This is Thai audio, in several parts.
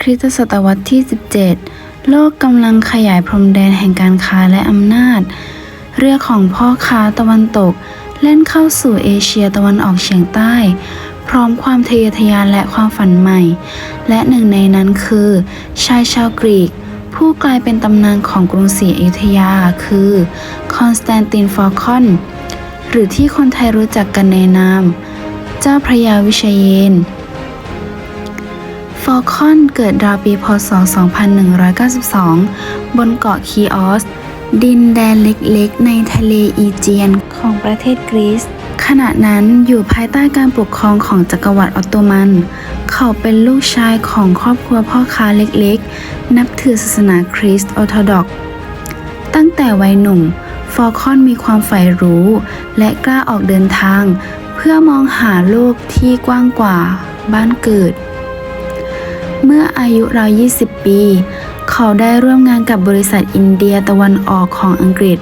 คริสตศตวรรษที่ 17 โลกกำลังขยายพรมแดนแห่งการค้าและอำนาจ เรือของพ่อค้าตะวันตกเล่นเข้าสู่เอเชียตะวันออกเฉียงใต้ พร้อมความทะเยอทะยานและความฝันใหม่ และหนึ่งในนั้นคือ ชายชาวกรีก ผู้กลายเป็นตำนานของกรุงศรีอยุธยาคือคอนสแตนตินฟอลคอนหรือที่คนไทยรู้จักกันในนาม เจ้าพระยาวิเชยน อลคอนเกิดราวปีพศ 2192 บนเกาะคีออส ดินแดนเล็กๆ ในทะเลอีเจียนของประเทศกรีซขณะนั้นอยู่ภายใต้การปกครองของจักรวรรดิออตโตมัน เขาเป็นลูกชายของครอบครัวพ่อค้าเล็กๆ นับถือศาสนาคริสต์ออร์โธดอกซ์ตั้งแต่วัยหนุ่ม ฟอลคอนมีความใฝ่รู้ และกล้าออกเดินทาง เพื่อมองหาโลกที่กว้างกว่าบ้านเกิด เมื่ออายุราว 20 ปี เขาได้ร่วมงานกับบริษัทอินเดียตะวันออกของอังกฤษ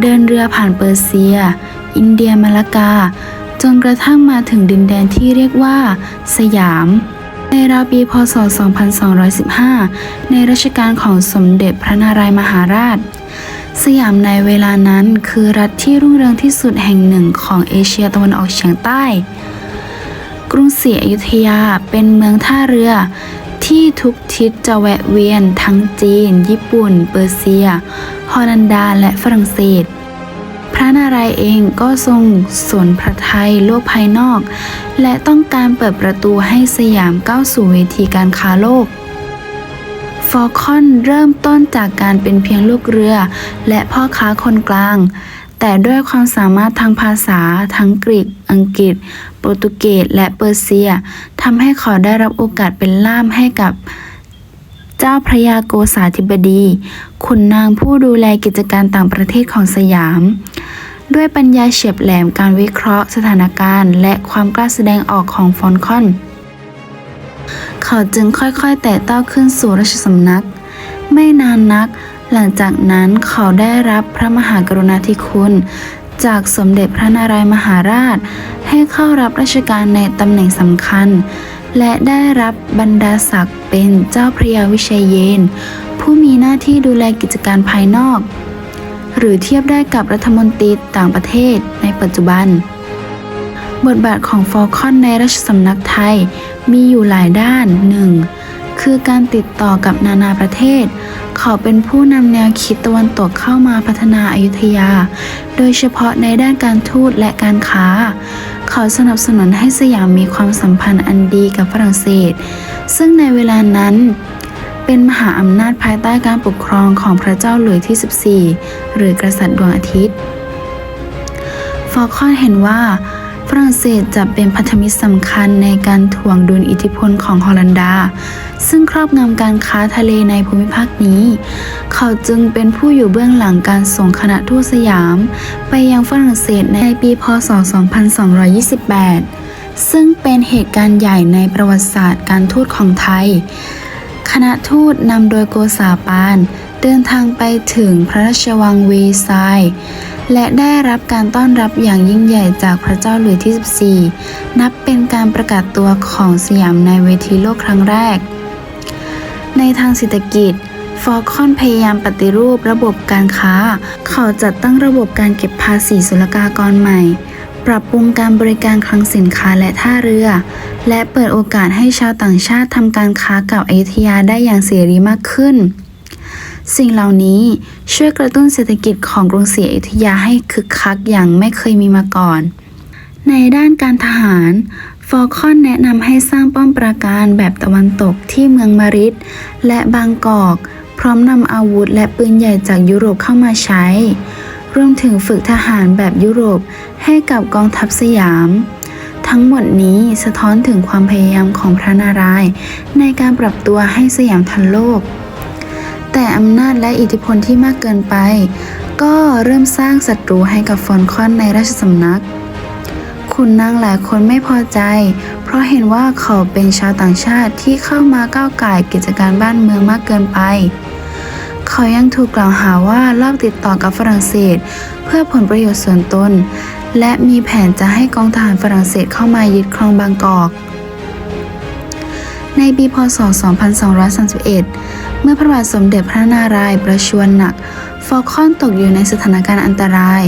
เดินเรือผ่านเปอร์เซีย อินเดียมาลากา จนกระทั่งมาถึงดินแดนที่เรียกว่า สยาม ในราวปีพศ 2215 ในรัชกาลของสมเด็จพระนารายมหาราช สยามในเวลานั้นคือรัฐที่รุ่งเรืองที่สุดแห่งหนึ่งของเอเชียตะวันออกเฉียงใต้กรุงศรีอยุธยาเป็นเมืองท่าเรือ ที่ทุกทิศจะแวะเวียนทั้งจีน ญี่ปุ่น เปอร์เซีย ฮอลันดา และฝรั่งเศส พระนารายณ์เองก็ทรงสนพระไทยโลกภายนอก และต้องการเปิดประตูให้สยามก้าวสู่เวทีการค้าโลกฟอลคอนเริ่มต้นจากการเป็นเพียงลูกเรือ และพ่อค้าคนกลาง แต่ด้วยความสามารถทางภาษาทั้งกรีก อังกฤษ โปรตุเกส และเปอร์เซียทำให้เขาได้รับโอกาสเป็นล่ามให้กับเจ้าพระยาโกษาธิบดี ขุนนางผู้ดูแลกิจการต่างประเทศของสยาม ด้วยปัญญาเฉียบแหลมการวิเคราะห์สถานการณ์ และความกล้าแสดงออกของฟอนคอน เขาจึงค่อยๆ แต่เต้าขึ้นสู่ราชสำนัก ไม่นานนัก หลังจากนั้นเขาได้รับพระมหากรุณาธิคุณ จากสมเด็จพระนารายมหาราช ให้เข้ารับราชการในตำแหน่งสำคัญ และได้รับบรรดาศักดิ์เป็นเจ้าพระยาวิเชัยเยน ผู้มีหน้าที่ดูแลกิจการภายนอก หรือเทียบได้กับรัฐมนตรีต่างประเทศในปัจจุบัน บทบาทของฟอลคอนในราชสำนักไทยมีอยู่หลายด้านหนึ่ง คือการติดต่อกับนานาประเทศ เขาเป็นผู้นำแนวคิดตะวันตกเข้ามาพัฒนาอายุทยา โดยเฉพาะในด้านการทูตและการค้า เขาสนับสนุนให้สยามมีความสัมพันธ์อันดีกับฝรั่งเศส ซึ่งในเวลานั้นเป็นมหาอำนาจภายใต้การปกครองของพระเจ้าหลุยส์ที่ 14 หรือกษัตริย์ดวงอาทิตย์ ฟอลคอนเห็นว่า ฝรั่งเศสจะเป็นพันธมิตรสำคัญในการถ่วงดุลอิทธิพลของฮอลันดา ซึ่งครอบงำการค้าทะเลในภูมิภาคนี้ เขาจึงเป็นผู้อยู่เบื้องหลังการส่งคณะทูตสยาม ไปยังฝรั่งเศสในปีพศ 2228 ซึ่งเป็นเหตุการณ์ใหญ่ในประวัติศาสตร์การทูตของไทย คณะทูตนำโดยโกษาปาน เดินทางไปถึงพระราชวังเวร์ซายน์ และได้รับการต้อนรับอย่างยิ่งใหญ่จากพระเจ้าหลุยส์ที่ 14 นับเป็นการประกาศตัวของสยามในเวทีโลกครั้งแรก ในทางเศรษฐกิจฟอลคอนพยายามปฏิรูประบบการค้า เขาจัดตั้งระบบการเก็บภาษีศุลกากรใหม่ ปรับปรุงการบริการคลังสินค้าและท่าเรือ และเปิดโอกาสให้ชาวต่างชาติทำการค้ากับอยุธยาได้อย่างเสรีมากขึ้น สิ่งเหล่านี้ช่วยกระตุ้นเศรษฐกิจของกรุงศรีอยุธยาให้คึกคักอย่างไม่เคยมีมาก่อน ในด้านการทหารฟอลคอนแนะนำให้สร้างป้อมปราการแบบตะวันตกที่เมืองมาริดและบางกอก พร้อมนำอาวุธและปืนใหญ่จากยุโรปเข้ามาใช้ รวมถึงฝึกทหารแบบยุโรปให้กับกองทัพสยาม ทั้งหมดนี้สะท้อนถึงความพยายามของพระนารายณ์ในการปรับตัวให้สยามทันโลก แต่อำนาจและอิทธิพลที่มากเกินไป ก็เริ่มสร้างศัตรูให้กับฟอนคอนในราชสำนัก ขุนนางหลายคนไม่พอใจ เพราะเห็นว่าเขาเป็นชาวต่างชาติที่เข้ามาก้าวไก่ายกิจการบ้านเมืองมากเกินไป เขายังถูกกล่าวหาว่าลอบติดต่อกับฝรั่งเศส เพื่อผลประโยชน์ส่วนตนและมีแผนจะให้กองทหารฝรั่งเศสเข้ามายึดครองบางกอก ในปีพศ 2231 เมื่อพระบาทสมเด็จพระนารายณ์ประชวรหนัก ฟอลคอนตกอยู่ในสถานการณ์อันตราย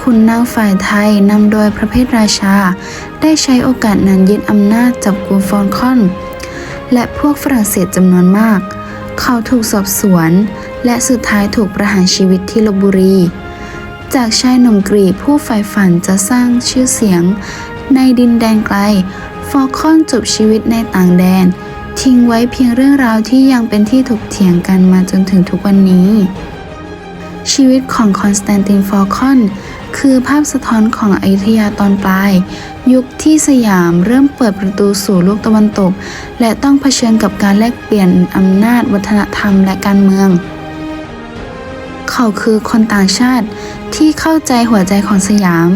คุณนางฝ่ายไทยนำโดยพระเพทราชา ได้ใช้โอกาสนั้นยึดอำนาจจับกลุ่มฟอลคอน และพวกฝรั่งเศสจำนวนมาก เขาถูกสอบสวน และสุดท้ายถูกประหารชีวิตที่ลบบุรี จากชายหนุ่มกรีกผู้ใฝ่ฝันจะสร้างชื่อเสียงในดินแดนไกล ฟอลคอนจบชีวิตในต่างแดน ทิ้งไว้เพียงเรื่องราวที่ยังเป็นที่ถกเถียงกันมาจนถึงทุกวันนี้ ชีวิตของคอนสแตนตินฟอลคอนคือภาพสะท้อนของอยุธยาตอนปลาย ยุคที่สยามเริ่มเปิดประตูสู่โลกตะวันตก และต้องเผชิญกับการแลกเปลี่ยนอำนาจวัฒนธรรมและการเมือง เขาคือคนต่างชาติที่เข้าใจหัวใจของสยาม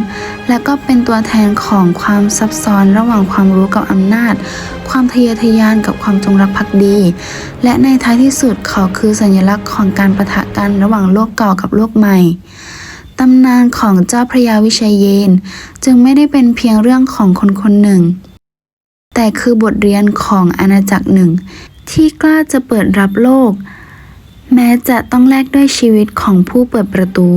และก็เป็นตัวแทนของความซับซ้อนระหว่างความรู้กับอำนาจ ความทะเยอทะยานกับความจงรักภักดี และในท้ายที่สุดเขาคือสัญลักษณ์ของการประทะกันระหว่างโลกเก่ากับโลกใหม่ตำนานของเจ้าพระยาวิชัยเยน จึงไม่ได้เป็นเพียงเรื่องของคนคนหนึ่ง แต่คือบทเรียนของอาณาจักรหนึ่ง ที่กล้าจะเปิดรับโลก แม้จะต้องแลกด้วยชีวิตของผู้เปิดประตู